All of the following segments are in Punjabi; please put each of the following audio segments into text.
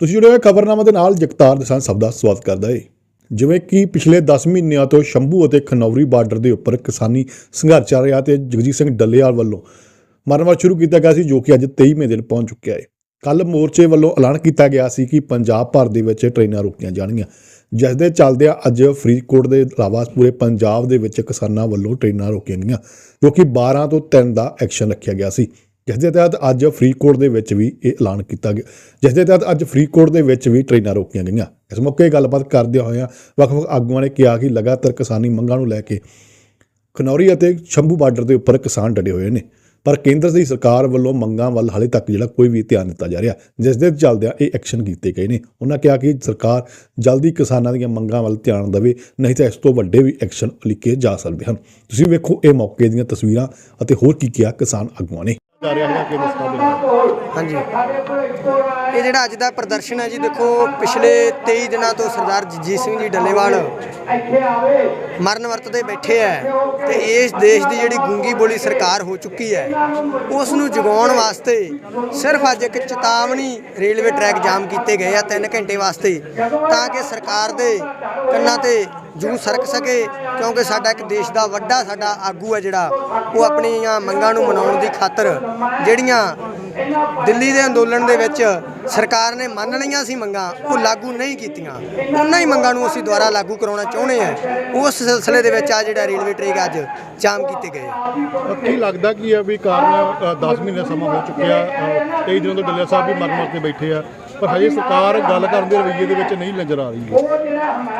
ਤੁਸੀਂ ਜੁੜੇ ਹੋਏ ਖਬਰਨਾਮਾ ਦੇ ਨਾਲ ਜਗਤਾਰ ਦਸਾਂ ਸਭ ਦਾ ਸਵਾਗਤ ਕਰਦਾ ਏ। ਜਿਵੇਂ ਕਿ ਪਿਛਲੇ 10 ਮਹੀਨਿਆਂ ਤੋਂ ਸ਼ੰਭੂ ਅਤੇ ਖਨੌਰੀ ਬਾਰਡਰ ਦੇ ਉੱਪਰ ਕਿਸਾਨੀ ਸੰਘਰਸ਼ ਚੱਲ ਰਿਹਾ ਤੇ ਜਗਜੀਤ ਸਿੰਘ ਡੱਲੇਵਾਲ ਵੱਲੋਂ ਮਰਮਤ ਸ਼ੁਰੂ ਕੀਤਾ ਗਿਆ ਸੀ, ਜੋ ਕਿ ਅੱਜ 23ਵੇਂ ਦਿਨ ਪਹੁੰਚ ਚੁੱਕਿਆ ਏ। ਕੱਲ ਮੋਰਚੇ ਵੱਲੋਂ ਐਲਾਨ ਕੀਤਾ ਗਿਆ ਸੀ ਕਿ ਪੰਜਾਬ ਭਰ ਦੇ ਵਿੱਚ ਟ੍ਰੇਨਾਂ ਰੋਕੀਆਂ ਜਾਣਗੀਆਂ, ਜਿਸ ਦੇ ਚੱਲਦਿਆਂ ਅੱਜ ਫਰੀਦਕੋਟ ਦੇ ਇਲਾਵਾ ਪੂਰੇ ਪੰਜਾਬ ਦੇ ਵਿੱਚ ਕਿਸਾਨਾਂ ਵੱਲੋਂ ਟ੍ਰੇਨਾਂ ਰੋਕੀਆਂ ਗਈਆਂ, ਜੋ ਕਿ 12 ਤੋਂ 3 ਦਾ ਐਕਸ਼ਨ ਰੱਖਿਆ ਗਿਆ ਸੀ। ਜਿਸ ਦੇ ਤਹਿਤ ਅੱਜ ਫਰੀਦਕੋਟ ਦੇ ਵਿੱਚ ਵੀ ਇਹ ਐਲਾਨ ਕੀਤਾ ਗਿਆ। ਜਿਸ ਦੇ ਤਹਿਤ ਅੱਜ ਫਰੀਦਕੋਟ ਦੇ ਵਿੱਚ ਵੀ ਟ੍ਰੇਨਾਂ ਰੋਕੀਆਂ ਗਈਆਂ। ਇਸ ਮੌਕੇ ਗੱਲਬਾਤ ਕਰਦੇ ਹੋਇਆਂ ਵੱਖ-ਵੱਖ ਆਗੂਆਂ ਨੇ ਕਿਹਾ ਕਿ ਲਗਾਤਾਰ ਕਿਸਾਨੀ ਮੰਗਾਂ ਨੂੰ ਲੈ ਕੇ ਖਨੌਰੀ ਅਤੇ ਸ਼ੰਭੂ ਬਾਰਡਰ ਦੇ ਉੱਪਰ ਕਿਸਾਨ ਡਟੇ ਹੋਏ ਨੇ। ਪਰ ਕੇਂਦਰ ਦੀ ਸਰਕਾਰ ਵੱਲੋਂ ਮੰਗਾਂ ਵੱਲ ਹਾਲੇ ਤੱਕ ਜਿਹੜਾ ਕੋਈ ਵੀ ਧਿਆਨ ਦਿੱਤਾ ਜਾ ਰਿਹਾ ਜਿਸ ਦੇ ਚੱਲਦਿਆਂ ਇਹ ਐਕਸ਼ਨ ਕੀਤੇ ਗਏ ਨੇ। ਉਹਨਾਂ ਕਿਹਾ ਕਿ ਸਰਕਾਰ ਜਲਦੀ ਕਿਸਾਨਾਂ ਦੀਆਂ ਮੰਗਾਂ ਵੱਲ ਧਿਆਨ ਦੇਵੇ, ਨਹੀਂ ਤਾਂ ਇਸ ਤੋਂ ਵੱਡੇ ਵੀ ਐਕਸ਼ਨ ਲਿਖੇ ਜਾ ਸਕਦੇ ਹਨ। ਤੁਸੀਂ ਵੇਖੋ ਇਹ ਮੌਕੇ ਦੀਆਂ ਤਸਵੀਰਾਂ ਅਤੇ ਹੋਰ ਕੀ ਕਿਹਾ ਕਿਸਾਨ ਆਗੂਆਂ ਨੇ। ਜਾ ਰਿਹਾ ਹੈ ਕੇਂਦਰ ਸਰਕਾਰ ਦੇ ਹਾਂਜੀ। ਇਹ ਜਿਹੜਾ ਅੱਜ ਦਾ ਪ੍ਰਦਰਸ਼ਨ ਹੈ ਜੀ, ਦੇਖੋ, ਪਿਛਲੇ 23 ਦਿਨਾਂ ਤੋਂ ਸਰਦਾਰ ਜਗਜੀਤ ਸਿੰਘ ਜੀ ਡੱਲੇਵਾਲ ਮਰਨ ਵਰਤ ਤੇ ਬੈਠੇ ਹੈ ਤੇ ਇਸ ਦੇਸ਼ ਦੀ ਜਿਹੜੀ ਗੂੰਗੀ ਬੋਲੀ ਸਰਕਾਰ ਹੋ ਚੁੱਕੀ ਹੈ, ਉਸ ਨੂੰ ਜਗਾਉਣ ਵਾਸਤੇ ਸਿਰਫ ਅੱਜ ਇੱਕ ਚੇਤਾਵਨੀ ਰੇਲਵੇ ਟਰੈਕ ਜਾਮ ਕੀਤੇ ਗਏ ਆ 3 ਘੰਟੇ ਵਾਸਤੇ, ਤਾਂ ਕਿ ਸਰਕਾਰ ਦੇ ਕੰਨਾਂ ਤੇ ਜੂ ਸਰਕ ਸਕੇ ਕਿਉਂਕਿ ਸਾਡਾ ਇੱਕ ਦੇਸ਼ ਦਾ ਵੱਡਾ ਸਾਡਾ ਆਗੂ ਹੈ ਜਿਹੜਾ ਉਹ ਆਪਣੀਆਂ ਮੰਗਾਂ ਨੂੰ ਮਨਾਉਣ ਦੀ ਖਾਤਰ ਜਿਹੜੀਆਂ ਦਿੱਲੀ ਦੇ ਅੰਦੋਲਨ ਦੇ ਵਿੱਚ ਸਰਕਾਰ ਨੇ ਮੰਨ ਲਈਆਂ ਸੀ ਮੰਗਾਂ ਉਹ ਲਾਗੂ ਨਹੀਂ ਕੀਤੀਆਂ। ਉਹਨਾਂ ਹੀ ਮੰਗਾਂ ਨੂੰ ਅਸੀਂ ਦੁਬਾਰਾ ਲਾਗੂ ਕਰਾਉਣਾ ਚਾਹੁੰਦੇ ਹਾਂ। ਉਸ ਸਿਲਸਿਲੇ ਦੇ ਵਿੱਚ ਆ ਜਿਹੜਾ ਰੇਲਵੇ ਟ੍ਰੇਕ ਅੱਜ ਜਾਮ ਕੀਤੇ ਗਏ। ਕੀ ਲੱਗਦਾ ਕੀ ਹੈ ਵੀ ਕਾਰਨ 10 ਮਹੀਨੇ ਸਮਾਂ ਹੋ ਚੁੱਕਿਆ ਅ, ਕਈ ਦਿਨਾਂ ਤੋਂ ਡੱਲਿਆ ਸਾਹਿਬ ਵੀ ਮਰ ਮਰ ਕੇ ਬੈਠੇ ਆ। ਪਰ ਹਜੇ ਸਰਕਾਰ ਗੱਲ ਕਰਨ ਦੇ ਰਵੱਈਏ ਦੇ ਵਿੱਚ ਨਹੀਂ ਨਜ਼ਰ ਆ ਰਹੀ।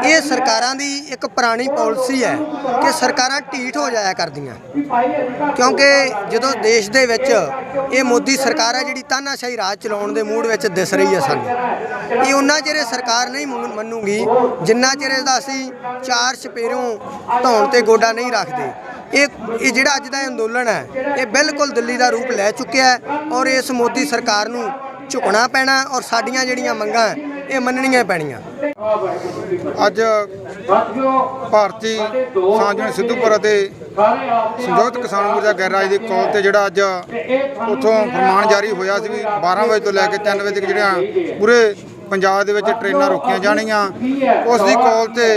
ਹੈ ਇਹ ਸਰਕਾਰਾਂ ਦੀ ਇੱਕ ਪੁਰਾਣੀ ਪਾਲਿਸੀ ਹੈ ਕਿ ਸਰਕਾਰਾਂ ਢੀਠ ਹੋ ਜਾਇਆ ਕਰਦੀਆਂ। ਕਿਉਂਕਿ ਜਦੋਂ ਦੇਸ਼ ਦੇ ਵਿੱਚ ਇਹ ਮੋਦੀ ਸਰਕਾਰ ਹੈ ਜਿਹੜੀ ਤਾਨਾਸ਼ਾਹੀ ਰਾਜ ਚਲਾਉਣ ਦੇ ਮੂਡ ਵਿੱਚ ਦਿਸ ਰਹੀ ਹੈ ਸਾਨੂੰ, ਇਹ ਉਹਨਾਂ ਚਿਰ ਸਰਕਾਰ ਨਹੀਂ ਮੰਨ- ਮੰਨੂਗੀ, ਜਿੰਨਾ ਚਿਰ ਦਾ ਅਸੀਂ ਚਾਰ ਚਪੇਰਿਓਂ ਧੌਣ ਤੇ ਗੋਡਾ ਨਹੀਂ ਰੱਖਦੇ। ਇਹ ਇਹ ਜਿਹੜਾ ਅੱਜ ਦਾ ਅੰਦੋਲਨ ਹੈ, ਇਹ ਬਿਲਕੁਲ ਦਿੱਲੀ ਦਾ ਰੂਪ ਲੈ ਚੁੱਕਿਆ ਹੈ ਔਰ ਇਸ ਮੋਦੀ ਸਰਕਾਰ ਨੂੰ ਝੁਕਣਾ ਪੈਣਾ ਔਰ ਸਾਡੀਆਂ ਜਿਹੜੀਆਂ ਮੰਗਾਂ ਇਹ ਮੰਨਣੀਆਂ ਪੈਣੀਆਂ। ਅੱਜ ਭਾਰਤੀ ਸਾਂਝਣ ਸਿੱਧੂਪੁਰ ਅਤੇ ਸੰਯੁਕਤ ਕਿਸਾਨ ਮੋਰਚਾ ਗੈਰਾਜ ਦੀ ਕਾਲ ਤੇ ਜਿਹੜਾ ਅੱਜ ਉੱਥੋਂ ਫਰਮਾਨ ਜਾਰੀ ਹੋਇਆ ਸੀ ਵੀ 12 ਵਜੇ ਤੋਂ ਲੈ ਕੇ 3 ਵਜੇ ਤੱਕ ਜਿਹੜੀਆਂ ਪੂਰੇ ਪੰਜਾਬ ਦੇ ਵਿੱਚ ਟ੍ਰੇਨਾਂ ਰੋਕੀਆਂ ਜਾਣਗੀਆਂ ਉਸ ਦੀ ਕਾਲ ਤੇ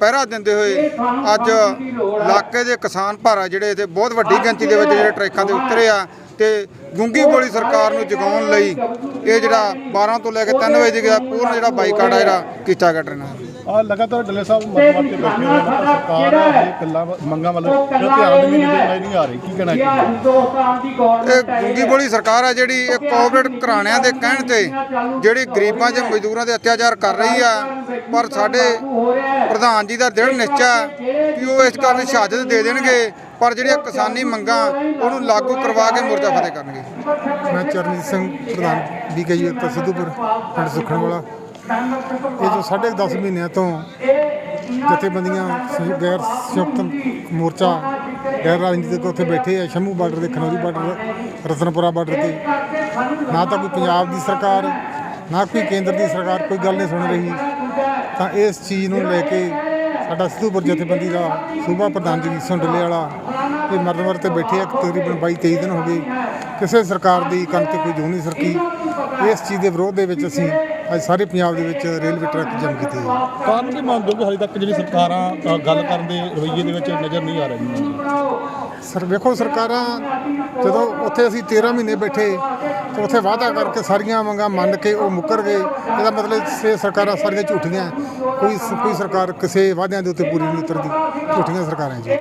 ਪਹਿਰਾ ਦਿੰਦੇ ਹੋਏ ਅੱਜ ਇਲਾਕੇ ਦੇ ਕਿਸਾਨ ਭਾਰਾ ਜਿਹੜੇ ਇੱਥੇ ਬਹੁਤ ਵੱਡੀ ਗਿਣਤੀ ਦੇ ਵਿੱਚ ਜਿਹੜੇ ਟਰੈਕਾਂ ਤੇ ਉਤਰੇ ਆ ਤੇ ਗੁੰਗੀ ਬੋਲੀ ਸਰਕਾਰ ਨੂੰ ਜਗਾਉਣ ਲਈ ਇਹ ਜਿਹੜਾ 12 ਤੋਂ ਲੈ ਕੇ 3 ਵਜੇ ਤੱਕ ਪੂਰਨ ਜਿਹੜਾ ਬਾਈਕਾਟ ਆ ਜਿਹੜਾ ਕੀਤਾ ਗਿਆ ਟ੍ਰੇਨਾਂ ਦਾ। ਆ ਲਗਾਤਾਰ ਡੱਲੇ ਸਾਹਿਬ ਮਰ ਕੇ ਬੈਠੇ ਹੋਏ ਨੇ ਸਰਕਾਰ ਇਹ ਗੱਲਾਂ ਮੰਗਾਂ ਵੱਲ ਜਿਹੜਾ ਧਿਆਨ ਨਹੀਂ ਨਜ਼ਰ ਨਹੀਂ ਆ ਰਹੀ ਕੀ ਕਹਿਣਾ ਚਾਹੀਦਾ ਇਹ ਗੁੰਗੀ ਬੋਲੀ ਸਰਕਾਰ ਆ ਜਿਹੜੀ ਇਹ ਕੋਆਪਰੇਟ ਘਰਾਣਿਆਂ ਦੇ ਕਹਿਣ ਤੇ ਜਿਹੜੀ ਗਰੀਬਾਂ ਤੇ ਮਜ਼ਦੂਰਾਂ ਦੇ ਅਤਿਆਚਾਰ ਕਰ ਰਹੀ ਆ ਪਰ ਸਾਡੇ ਪ੍ਰਧਾਨ ਜੀ ਦਾ ਦ੍ਰਿੜ ਨਿਸ਼ਚਾ ਕਿ ਉਹ ਇਸ ਕਾਰਨ ਸ਼ਹਾਦਤ ਦੇ ਦੇਣਗੇ ਪਰ ਜਿਹੜੀਆਂ ਕਿਸਾਨੀ ਮੰਗਾਂ ਉਹਨੂੰ ਲਾਗੂ ਕਰਵਾ ਕੇ ਮੋਰਚਾ ਫਤਿਹ ਕਰਨਗੇ। ਮੈਂ ਚਰਨਜੀਤ ਸਿੰਘ ਪ੍ਰਧਾਨ ਬੀਕੇਯੂ ਇੱਕ ਸਿੱਧੂਪੁਰ, ਪਿੰਡ ਸੁਖਣ ਵਾਲਾ ਇਹ ਜੋ ਸਾਢੇ ਕੁ 10 ਮਹੀਨਿਆਂ ਤੋਂ ਜਥੇਬੰਦੀਆਂ ਗੈਰ ਸੰਯੁਕਤ ਮੋਰਚਾ, ਗੈਰ ਰਾਜਨੀਤਿਕ ਉੱਥੇ ਬੈਠੇ ਆ, ਸ਼ੰਭੂ ਬਾਰਡਰ ਦੇ, ਖਨੌਰੀ ਬਾਰਡਰ, ਰਤਨਪੁਰਾ ਬਾਰਡਰ ਤੇ। ਨਾ ਤਾਂ ਕੋਈ ਪੰਜਾਬ ਦੀ ਸਰਕਾਰ, ਨਾ ਕੋਈ ਕੇਂਦਰ ਦੀ ਸਰਕਾਰ, ਕੋਈ ਗੱਲ ਨਹੀਂ ਸੁਣ ਰਹੀ। ਤਾਂ ਇਸ ਚੀਜ਼ ਨੂੰ ਲੈ ਕੇ ਸਾਡਾ ਸਿੱਧੂਪੁਰ ਜਥੇਬੰਦੀ ਦਾ ਸੂਬਾ ਪ੍ਰਧਾਨ ਜਗਜੀਤ ਸਿੰਘ ਵਾਲਾ ਇਹ ਮਰਨਵਰ ਤੇ ਬੈਠੇ ਆ ਤਕਰੀਬਨ 22 23 ਦਿਨ ਹੋ ਗਏ। ਕਿਸੇ ਸਰਕਾਰ ਦੀ ਕੰਨ ਤੇ ਕੋਈ ਜੂ ਨਹੀਂ ਸਰਕੀ। ਇਸ ਚੀਜ਼ ਦੇ ਵਿਰੋਧ ਦੇ ਵਿੱਚ ਅਸੀਂ ਅੱਜ ਸਾਰੇ ਪੰਜਾਬ ਦੇ ਵਿੱਚ ਰੇਲਵੇ ਟਰੈਕ ਜਾਮ ਕੀਤੇ ਆ ਕਾਰਨ ਕੀ ਮੰਨਦੇ ਹੋ ਕਿ ਹਾਲੇ ਤੱਕ ਜਿਹੜੀ ਸਰਕਾਰਾਂ ਅ, ਗੱਲ ਕਰਨ ਦੇ ਰਵੱਈਏ ਦੇ ਵਿੱਚ ਨਜ਼ਰ ਨਹੀਂ ਆ ਰਹੀਆਂ? ਸਰ ਵੇਖੋ ਸਰਕਾਰਾਂ ਜਦੋਂ ਉੱਥੇ ਅਸੀਂ 13 ਮਹੀਨੇ ਬੈਠੇ ਤੇ ਉੱਥੇ ਵਾਅਦਾ ਕਰਕੇ ਸਾਰੀਆਂ ਮੰਗਾਂ ਮੰਨ ਕੇ ਉਹ ਮੁੱਕਰ ਗਏ। ਇਹਦਾ ਮਤਲਬ ਸੇ ਸਰਕਾਰਾਂ ਸਾਰੀਆਂ ਝੂਠੀਆਂ ਕੋਈ ਕੋਈ ਸਰਕਾਰ ਕਿਸੇ ਵਾਅਦਿਆਂ ਦੇ ਉੱਤੇ ਪੂਰੀ ਨਹੀਂ ਉਤਰਦੀ। ਝੂਠੀਆਂ ਸਰਕਾਰਾਂ ਜੀ।